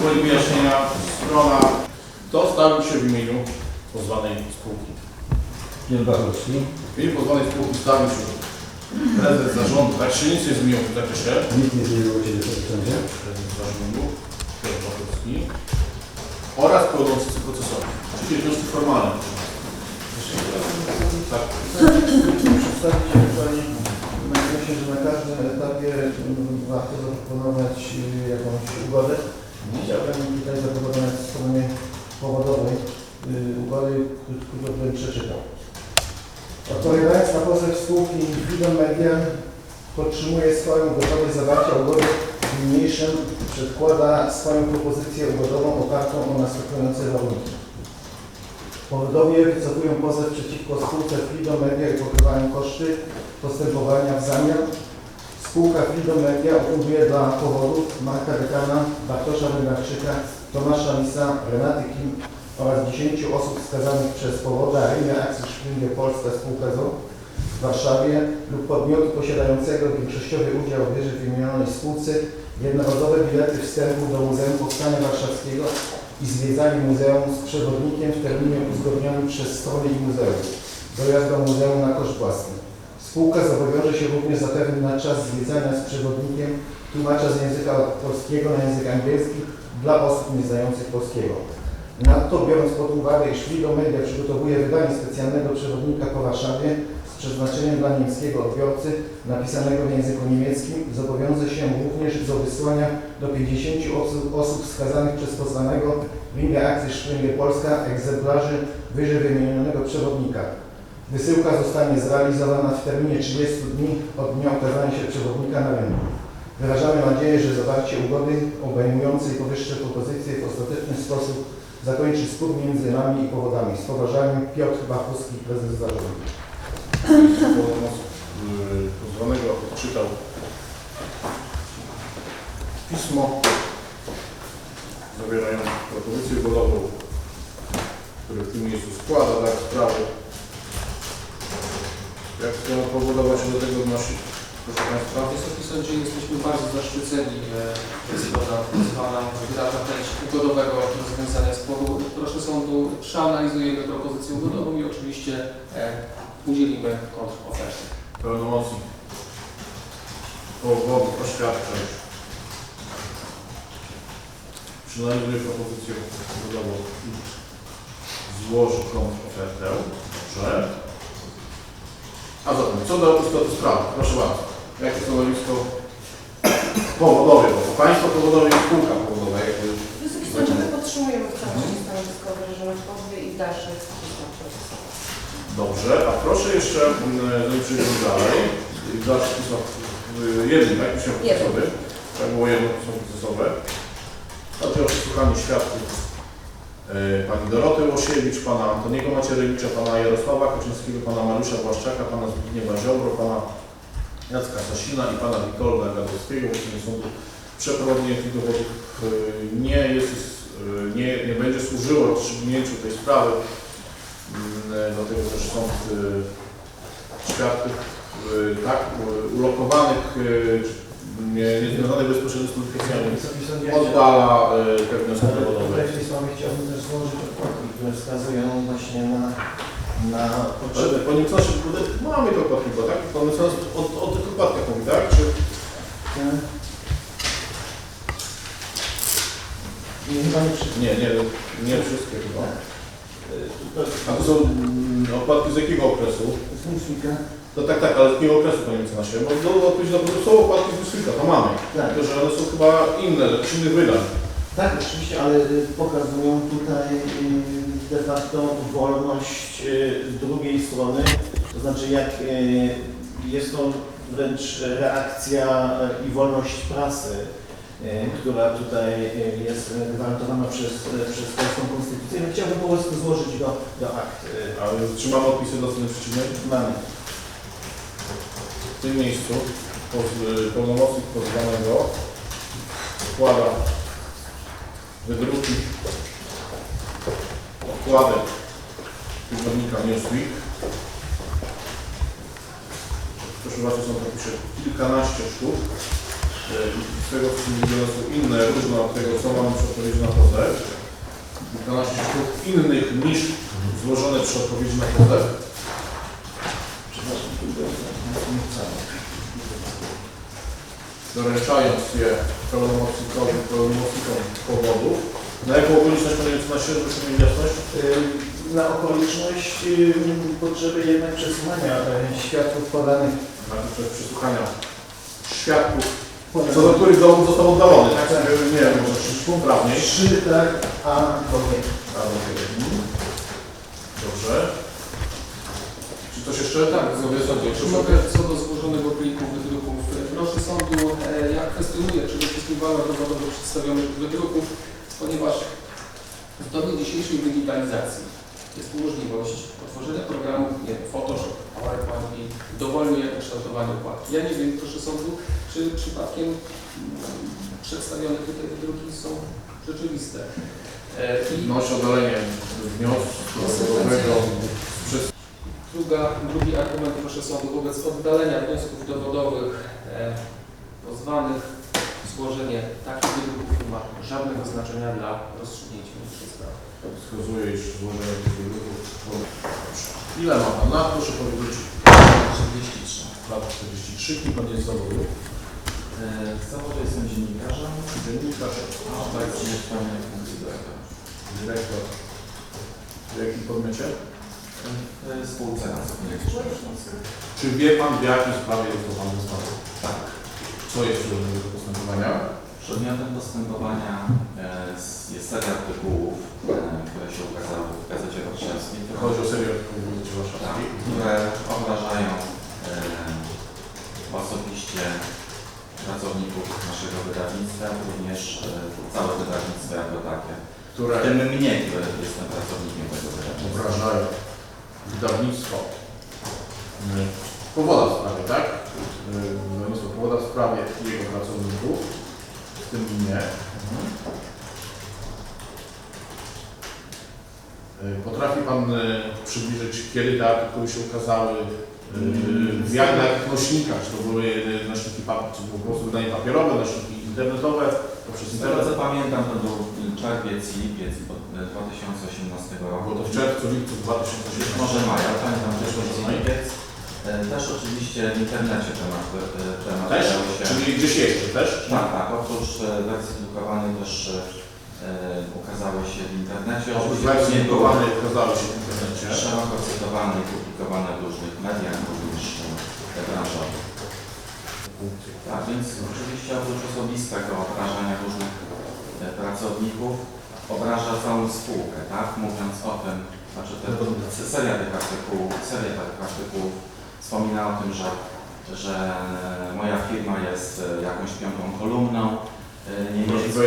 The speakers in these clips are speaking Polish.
protokole wyjaśnienia. Strona dostawił się w imieniu pozwanej spółki. Jan Bachowski. W imieniu pozwanej spółki stawił się prezes zarządu, tak się nic nie zmieniło w tym zakresie. Nikt nie zmienił u Ciebie w tym sądzie. Prezes zarządu, Piotr Bachowski oraz pełnomocnicy procesowi, czyli wnioski formalne. Tak. Przedstawić ewentualnie myślę, że na każdym etapie warto zaproponować y, jakąś ugodę. Chciałbym tutaj zaproponować w stronie powodowej y, ugody, którą bym przeczytał. Odpowiadając na pozew spółki Freedom Media podtrzymuje swoją gotowość zawarcia ugody w niniejszym przedkłada swoją propozycję ugodową opartą o następujące warunki. Powodowie wycofują pozew przeciwko spółce Freedom Media i pokrywają koszty postępowania w zamian. Spółka Freedom Media dla powodów Marka Dekana, Bartosza Wędarczyka, Tomasza Misa, Renaty Kim oraz 10 osób wskazanych przez powoda Rymia Akcji Springer Polska Spółka ZO w Warszawie lub podmiotu posiadającego większościowy udział w wyżej wymienionej spółce jednorazowe bilety wstępu do Muzeum Powstania Warszawskiego i zwiedzanie muzeum z przewodnikiem w terminie uzgodnionym przez stronę i muzeum. Dojazd do muzeum na koszt własny. Spółka zobowiąże się również zapewnić czas zwiedzania z przewodnikiem tłumacza z języka polskiego na język angielski dla osób nie znających polskiego. Nadto biorąc pod uwagę, iż Freedom Media przygotowuje wydanie specjalnego przewodnika po Warszawie z przeznaczeniem dla niemieckiego odbiorcy napisanego w języku niemieckim, zobowiąże się również do wysłania do 50 osób, osób wskazanych przez pozwanego w imię akcji Springer Polska egzemplarzy wyżej wymienionego przewodnika. Wysyłka zostanie zrealizowana w terminie 30 dni od dnia ukazania się przewodnika na rynku. Wyrażamy nadzieję, że zawarcie ugody obejmującej powyższe propozycje w ostateczny sposób zakończy spór między nami i powodami. Z poważaniem Piotr Bachowski, prezes zarządu. Pozwanego odczytał pismo zawierające propozycję ugodową, które w tym miejscu składa tak sprawy. Jak to powodowa się do tego odnosi? Proszę Państwa. Wysoki Sądzie, jesteśmy bardzo zaszczyceni, zgoda pozwala wyraża chęć ugodowego rozwiązania sporu. Proszę Sądu, przeanalizujemy propozycję ugodową i oczywiście e, udzielimy kontroferty. Pełnomocnik powodów oświadczeń przeanalizuje propozycję ugodową złoży kontrofertę. Dobrze. A zatem, co do istoty sprawy? Proszę bardzo. Jakie stanowisko powodowe? Bo państwo powodowe i spółka powodowa. Jakby Wysoki Sądzie, my podtrzymujemy w całości stanowisko wyrażone w pozwie i w dalszych pismach. Dobrze, a proszę jeszcze, mm, zanim przejdziemy dalej, w dalszych pismach, y, jednym, tak? Pismo Jednym. procesowe. Tak było jedno pismo procesowe. Chodzi o przesłuchanie świadków pani Doroty Łosiewicz, pana Antoniego Macierewicza, pana Jarosława Kaczyńskiego, pana Mariusza Błaszczaka, pana Zbigniewa Ziobro, pana Jacka Sasina i pana Witolda Gadowskiego. Uczenie sądu przeprowadzenie tych dowodów y, nie jest, y, nie, nie będzie służyło rozstrzygnięciu tej sprawy. Mm, Dlatego też sąd świadków tak ulokowanych, nie, nie związanych bezpośrednio z publikacjami oddala y, te wnioski Ale dowodowe. Tutaj w tej sprawie chciałbym też złożyć okładki, które wskazują właśnie na, na potrzeby. panie mecenasie, kurde, mamy to bo tak? Pan mecenas o, o tych okładkach mówi, tak? Czy Nie, chyba nie wszystkie. nie, nie, nie wszystkie chyba. To A to są okładki z jakiego okresu? jest Newsweeka. No tak, tak, ale z jakiego okresu, panie mecenasie? Bo do odpowiedzi na to są z Newsweeka, to mamy. Tak, Tylko, że one są chyba inne, z innych wydań. tak, oczywiście, ale y, pokazują tutaj y, de facto wolność y, drugiej strony, to znaczy jak y, jest to wręcz reakcja y, i wolność prasy, y, która tutaj y, jest gwarantowana przez, przez polską konstytucję. No, Chciałbym po prostu złożyć do, do akt. y, Ale trzymamy odpisy do strony przeciwnej. Mamy. W tym miejscu poz- pełnomocnik pozwanego składa wydruki okładek tygodnika Newsweek proszę zobaczyć, są tam pisze kilkanaście sztuk. I Z tego są inne, różne od tego, co mamy przy odpowiedzi na pozew. Kilkanaście sztuk innych niż złożone przy odpowiedzi na pozew. Przepraszam, tu nie wcale. Doręczając je pełnomocnikowi, pełnomocnikom powodów. Na jaką okoliczność mecenasie, żebyśmy mieli jasność? Y, Na okoliczność y, potrzeby jednak przesłuchania y, świadków podanych przez przesłuchania świadków, podanych. co do których dowód został oddalony, tak? Tak. Nie wiem, może trzy sztuk prawniej. Trzy, tak, a okej. Mhm. Dobrze. Jeszcze? Tak. Czy mogę co do złożonego pliku wydruków? Proszę sądu, e, ja kwestionuję przede wszystkim walor dowodowy przedstawionych wydruków, ponieważ w dobie dzisiejszej digitalizacji jest możliwość otworzenia programu, nie wiem, Photoshop, PowerPoint i dowolnie kształtowania układki. Ja nie wiem, proszę sądu, czy przypadkiem przedstawione tutaj wydruki są rzeczywiste. E, I Wnosi oddalenie wniosku dowodowego przez Druga, drugi argument, proszę sądu, wobec oddalenia wniosków dowodowych e, pozwanych złożenie takich wydruków nie ma żadnego znaczenia dla rozstrzygnięcia niższej sprawy. wskazuje, iż złożenie tych wyrobów. Ile ma Pan lat? Proszę powiedzieć. 43. Lat 43, kim Pan jest z zawodu? E, W zawodzie jestem dziennikarzem, Dziennikarz, a obecnie pełnię funkcję dyrektora. dyrektor. W jakim podmiocie? W spółce. Czy wie Pan, w jakiej sprawie jest to Pan? Tak. Co jest przedmiotem tego postępowania? Przedmiotem postępowania e, jest seria artykułów, e, które się ukazały w Gazecie Warszawskiej, Chodzi o serię artykułów w Gazecie tak, Warszawskiej. które obrażają e, osobiście pracowników naszego wydawnictwa, również e, całe wydawnictwo jako takie. W Które tym mnie, który jestem pracownikiem tego wydawnictwa. obrażają wydawnictwo. y, Powoda w sprawie, tak? Y, Wydawnictwo powoda w sprawie jego pracowników, w tym mnie. Y, Potrafi Pan y, przybliżyć, kiedy te artykuły się ukazały, y, w jakich nośnikach, czy to były nośniki, czy po prostu wydanie papierowe, nośniki internetowe, poprzez Z tego co internet? pamiętam, to był czerwiec i lipiec od 2018 roku. Było to w czerwcu, lipcu Być 2017 może maja, pamiętam też czerwiec lipiec. E, Też oczywiście w internecie temat, e, temat Też? się. Czyli gdzieś jeszcze też? Tak, tak. Oprócz e, wersji drukowanej też ukazały się w internecie. Oprócz wersji drukowanej ukazały się w internecie. szeroko cytowane i publikowane w różnych mediach, również e, branżowych. Tak, więc oczywiście oprócz osobistego obrażania różnych e, pracowników, obraża całą spółkę, tak? Mówiąc o tym, znaczy te, seria tych artykułów, seria tych artykułów wspomina o tym, że, że moja firma jest e, jakąś piątą kolumną e, jest niemiecką,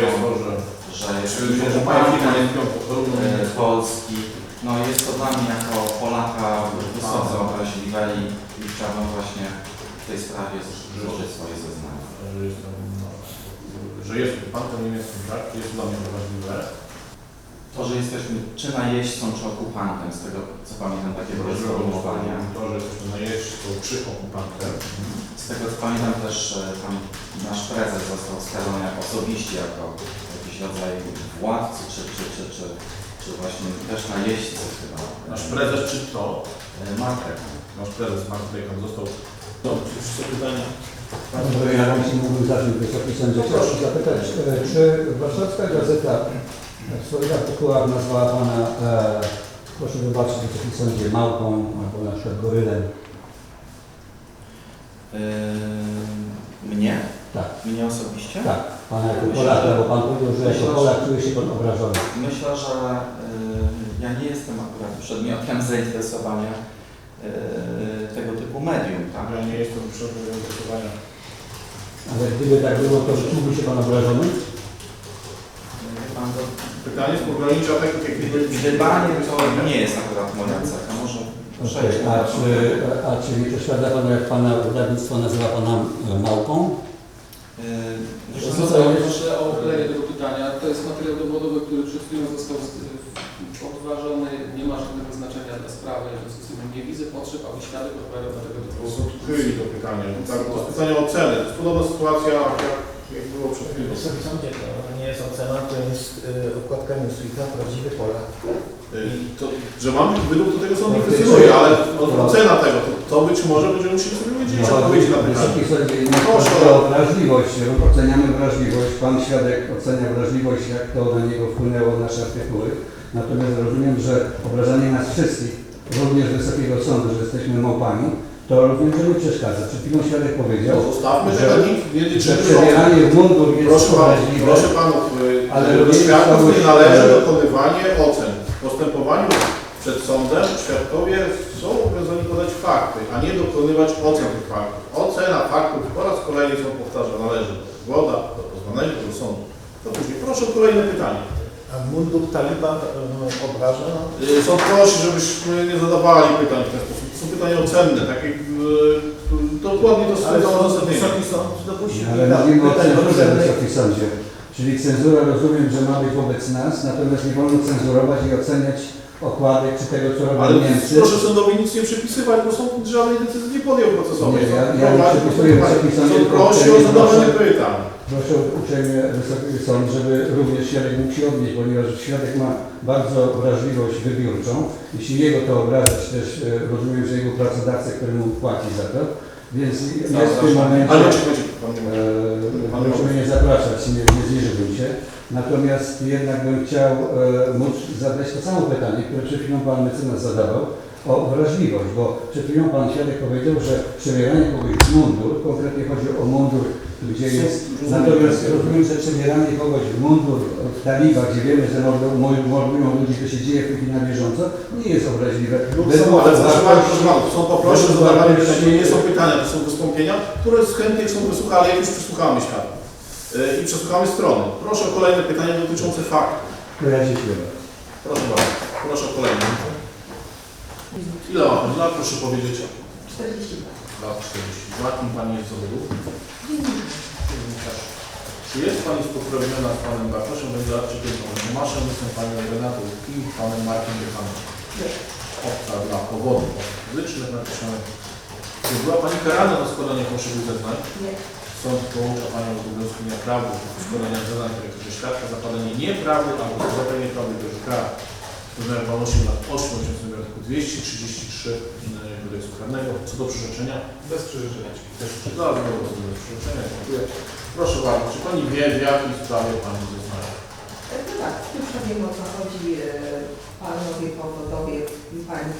że jest firma e, Polski. No jest to dla mnie jako Polaka wysoce obraźliwe i, i chciałbym właśnie w tej sprawie złożyć swoje zeznania. że jestem, no, że jest okupantem niemieckim, tak? Jest to dla mnie wrażliwe. To, że jesteśmy czy najeźdźcą, czy okupantem, z tego co pamiętam takiego jest sformułowania. To, że jesteśmy najeźdźcą czy okupantem. Z tego co pamiętam też e, tam nasz prezes został wskazany jako osobiście jako jakiś rodzaj władcy, czy, czy, czy, czy, czy właśnie też najeźdźcy chyba. Nasz prezes czy kto? E, Marek. Nasz prezes Bacon został... No, czy jeszcze pytania? Może ja bym się mógł zacząć Wysoki Sądzie. Chciałbym się zapytać, e, czy Warszawska Gazeta w swoich artykułach nazwała Pana, e, proszę wybaczyć Wysoki Sądzie, małpą albo na przykład gorylem? Yy, mnie? Tak. Mnie osobiście? Tak, Pana jako Polaka, bo Pan powiedział, że jako Polak czuje się Pan obrażony. Myślę, że yy, ja nie jestem akurat przedmiotem zainteresowania tego typu medium, tak? Ja nie jestem przedmiotem zainteresowania. Ale gdyby tak było, to czułby się Pan obrażony? Pan, to Pytanie jest pogranicza takich, jak gdy- Gdybanie to nie jest akurat moja cecha. Może przejdźmy A do czy, a czy nie przeszkadza Panu, jak Pana wydawnictwo nazywa Pana e, małpą? Yy, sądu, proszę o uchylenie tego pytania. To jest materiał dowodowy, który przed chwilą został podważony, nie ma żadnego sprawy, w związku z tym nie widzę potrzeb, aby świadek odpowiadał na tego typu odkryli to pytanie. Tak, to jest pytanie o cenę. To jest podobna sytuacja, jak, jak było przed chwilą. Wysoki sądzie, to nie jest ocena, to jest y, okładka Newsweeka, prawdziwy Polak. Y, To, że mamy wydruk, to tego sąd nie kwestionuje, ale o- ocena tego, to, to być może będziemy musieli sobie No, odpowiedzi na pytanie. Wysoki Sądzie, nie Proszę. chodzi o wrażliwość, oceniamy wrażliwość, Pan świadek ocenia wrażliwość, jak to na niego wpłynęło nasze artykuły. Natomiast rozumiem, że obrażanie nas wszystkich, również Wysokiego Sądu, że jesteśmy małpami, to również nie przeszkadza. Przed chwilą świadek powiedział, No, Zostawmy że- tego, nikt nie że przebieranie w mundur jest Proszę obraźliwe. proszę panów, y, Ale do również świadków nie należy dokonywanie ocen. W postępowaniu przed sądem świadkowie są obowiązani podać fakty, a nie dokonywać ocen tych faktów. Ocena faktów po raz kolejny są powtarza, należy do zgoda, do poznanego do sądu. To później proszę o kolejne pytanie. A mundur taliban obraża? Y, Sąd prosi, żebyśmy nie zadawali pytań w ten sposób. To są pytania ocenne, takie y, dokładnie to Ale są sąd, uzasadnienie. Wysoki Sąd dopuścił Ale kilka mówimy o pytań cenzurze, oceny. Wysoki Sądzie. Czyli cenzura rozumiem, że ma być wobec nas, natomiast nie wolno cenzurować i oceniać okładek czy tego, co robią Ale Niemcy. proszę sądowi nic nie przepisywać, bo sąd żadnej decyzji nie podjął procesowej. Nie, ja- ja nie prowadzi postępowanie. Wysoki Sądzie, Sąd tylko prosi o proszę- pytań. Proszę uprzejmie Wysoki Sąd, żeby również świadek mógł się odnieść, ponieważ świadek ma bardzo wrażliwość wybiórczą. Jeśli jego to obrażać, też e, rozumiem, że jego pracodawca, który mu płaci za to, więc jest w tym momencie... Ale czekajcie, pan nie może. Proszę mnie nie zapraszać, nie, nie zniżyłbym się. Natomiast jednak bym chciał e, móc zadać to samo pytanie, które przed chwilą Pan mecenas zadawał, o wrażliwość, bo przed chwilą Pan świadek powiedział, że przebieranie kogoś w mundur, konkretnie chodzi o mundur, gdzie jest, natomiast rozumiem, że przebieranie kogoś w mundur w taliba, gdzie wiemy, że mordują ludzi, to się dzieje w tej chwili na bieżąco, nie jest obraźliwe. Ale proszę pana, są poproszę to nie są pytania, to są wystąpienia, które z chętnie są wysłuchane, jak już przesłuchamy świadków. E, I przesłuchamy strony. Proszę o kolejne pytania dotyczące faktów. To ja dziękuję. Proszę bardzo, proszę o kolejne. Ile pani lat, proszę powiedzieć? 42. Lat 42. Kim pani jest zawodu? Czy jest Pani spokrewniona z Panem Bartoszem Węglarczykiem, Panem Tomaszem, jestem Panią Renatą i Panem Markiem Dechanem? Obca dla powodów fizycznych napiszemy. Czy była Pani karana za składanie fałszywych zeznań? Nie. Sąd poucza Panią z obowiązku nieprawdy, składania zeznań, które świadka, zakładanie nieprawdy albo składanie nieprawdy, to już kara. Wymiar wolności lat 8 miesięcy w artykuł 233 yy, kodeksu karnego. Co do przyrzeczenia? bez przyrzeczenia. Bez przyrzeczenia. Dziękuję. Proszę bardzo, czy Pani wie, w jakiej sprawie Pani zeznaje? To Tak, już wiem o co chodzi. e, Panowie powodowie i Pani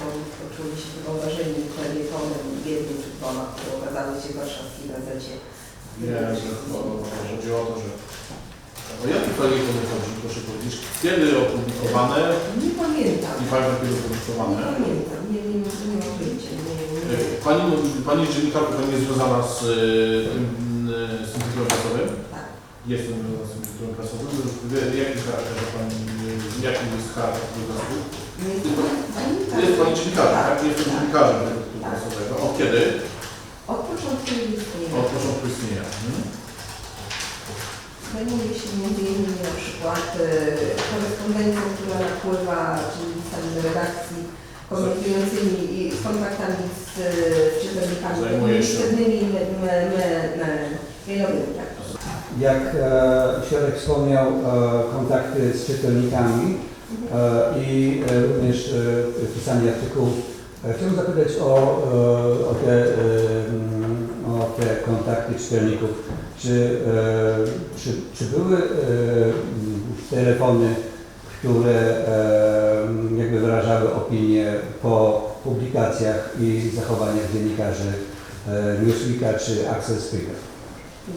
poczuli się wyrażeni felietonem jednym czy dwoma, które okazały się w warszawskiej gazecie. Nie, że cho- chodzi o to, że... O jaki felieton chodzi, proszę powiedzieć? Kiedy opublikowane? Nie pamiętam. Nie pamiętam, kiedy Nie opublikowane. pamiętam. Nie, nie, nie mam pojęcia. Nie, nie. Yy, Pani, pani jest dziennikarką, Pani jest związana z yy, tym, yy, z tym tytułem prasowym? Tak. Jestem związana z tym tytułem prasowym. Wie, jaki charakter Pani, yy, jaki jest charakter tego? Nie dziennikarzem. Jest Pani dziennikarzem, tak? Jestem tak. dziennikarzem tego tytułu Tak. prasowego. Od kiedy? Od początku istnienia. Od początku istnienia. Mhm. Zajmuję się między innymi na przykład e, korespondencją, która napływa, czyli listami do redakcji komentującymi i z kontaktami z e, czytelnikami me, mailowymi. Tak. Jak e, świadek wspomniał, e, kontakty z czytelnikami e, i e, również e, pisanie artykułów. E, Chciałbym zapytać o, e, o, te, e, mm, o te kontakty czytelników. Czy, e, czy, czy były e, telefony, które e, jakby wyrażały opinie po publikacjach i zachowaniach dziennikarzy Newsweeka czy Access Speaker?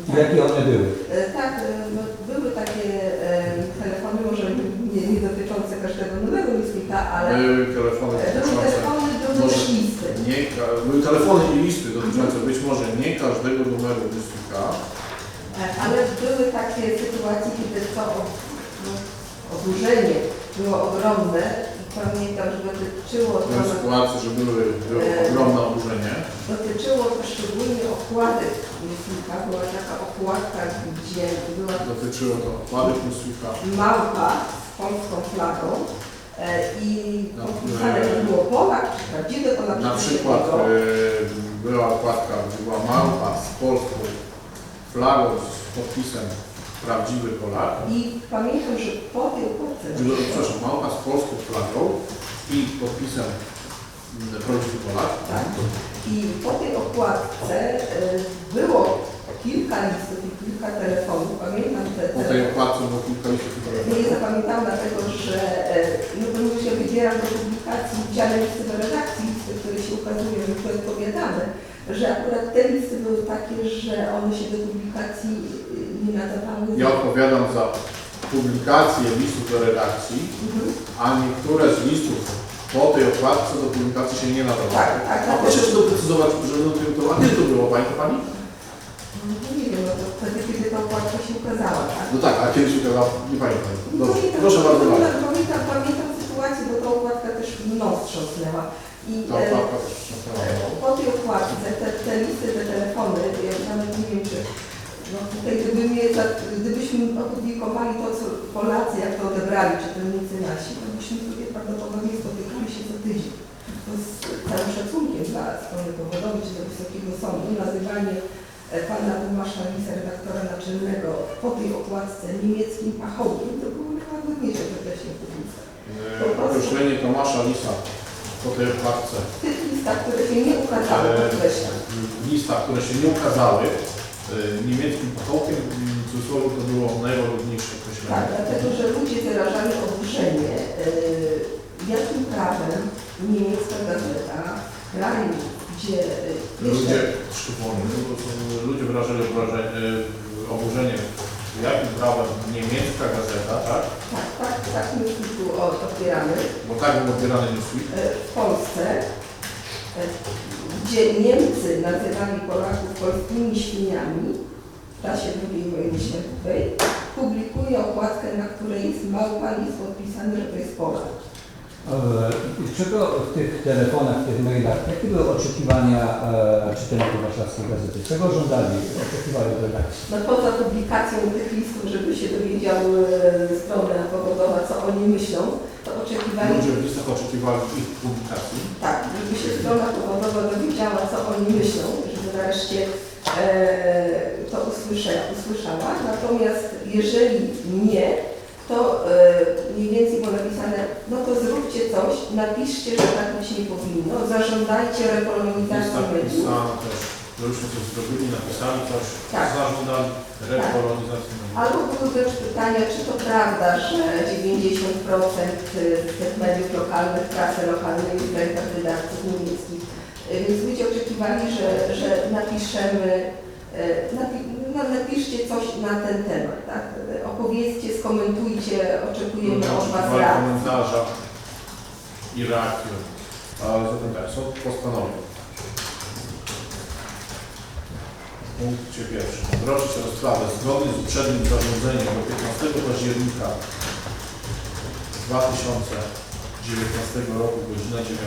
Tak. Jakie one były? Tak, no, były takie e, telefony, może nie, nie dotyczące każdego numeru listnika, ale Były telefony były telefony, były Może- też listy. Nie, były telefony i listy dotyczące być może nie każdego numeru listnika. E, Ale były takie sytuacje, kiedy to no, oburzenie było ogromne i pamiętam, że dotyczyło to, Były sytuacje, że były, było ogromne oburzenie. dotyczyło to szczególnie okładek listnika. Była taka okładka, gdzie była Dotyczyło to okładek Newsweeka. małpa z polską flagą i No, podpisane e, to było Polak, czy prawdziwy Polak, Na przykład e, była gdzie była małpa z polską flagą z podpisem prawdziwy Polak. I pamiętam, że po tej okładce, Że- Przepraszam, małpa z polską flagą i podpisem mm, prawdziwy Polak. tak, i po tej okładce e, było kilka listów i kilka telefonów. Pamiętam te, Po te tej okładce było kilka listów i Nie telefonów. zapamiętałam dlatego, że e, no bo my się wybieram do publikacji w dziale listy do redakcji, listy, które się ukazują i które odpowiadamy, że akurat te listy były takie, że one się do publikacji y, nie nadawały. Ja odpowiadam za publikację listów do redakcji, Mhm. a niektóre z listów po tej okładce do publikacji się nie nadawały. Tak, tak, A proszę jeszcze doprecyzować, że no, to, a kiedy to było, Pani to Pani? No nie wiem, no to wtedy, kiedy ta okładka się ukazała, tak? No tak, a kiedy się ukazała, nie pamiętam. No Dobrze, pamiętam, proszę bardzo pamiętam, pamiętam sytuację, bo ta okładka też mną wstrząsnęła. I e, Po tej okładce, te, te listy, te telefony, ja nawet nie wiem, czy no tutaj gdyby mnie, gdybyśmy opublikowali to, co Polacy, jak to odebrali, czytelnicy nasi, to byśmy sobie prawdopodobnie spotykali się co tydzień. To z całym szacunkiem dla strony powodowej, czy do Wysokiego Sądu, nazywanie e, pana Tomasza Lisa, redaktora naczelnego, po tej okładce niemieckim pachołkiem, to było najłagodniejsze wcześniej publiczne. E, Określenie Tomasza Lisa okładce W tych listach, które się nie ukazały, Ale- podkreślam. w listach, które się nie ukazały, e, niemieckim pachołkiem, w cudzysłowie to było najłagodniejsze Tak, określenie. dlatego że ludzie wyrażali oburzenie, yy, jakim prawem niemiecka gazeta w kraju, gdzie. Ludzie, szczególnie, ludzie wyrażali obrażenie, e, oburzenie, jakim prawem niemiecka gazeta, tak? Tak, tak, tak my tu odbieramy. Bo tak był odbierany Newsweek. W Polsce, yy, gdzie Niemcy nazywali Polaków polskimi świniami w czasie II wojny światowej, publikuje okładkę, na której jest małpa i jest podpisane, że to jest Polak. E, Czego w tych telefonach, w tych mailach, jakie były oczekiwania e, czytelników warszawskiej gazety? Czego żądali, oczekiwali od redakcji? No poza publikacją tych listów, żeby się dowiedziały e, strona powodowa, co oni myślą, to oczekiwali, Ludzie w listach oczekiwali ich publikacji. tak, żeby się strona powodowa dowiedziała, co oni myślą, żeby nareszcie e, to usłysza, usłyszała. Natomiast jeżeli nie, to e, mniej więcej było napisane, no to zróbcie coś, napiszcie, że tak być nie powinno, zażądajcie repolonizacji mediów. też, żebyśmy coś zrobili, napisali coś, Tak. zażądali repolonizacji. mediów. Albo były też pytania, czy to prawda, że 90% tych mediów lokalnych, prasy lokalnej jest w rękach wydawców niemieckich. Y, Więc ludzie oczekiwali, że, że napiszemy, y, napi, no, napiszcie coś na ten temat, tak? Opowiedzcie, skomentujcie, oczekujemy Ludzie od Was reakcji. komentarza i reakcji. Zatem tak, sąd postanowił. W punkcie pierwszym. Odroczyć rozprawę zgodnie z uprzednim zarządzeniem do 15 października 2019 roku, godzina 9.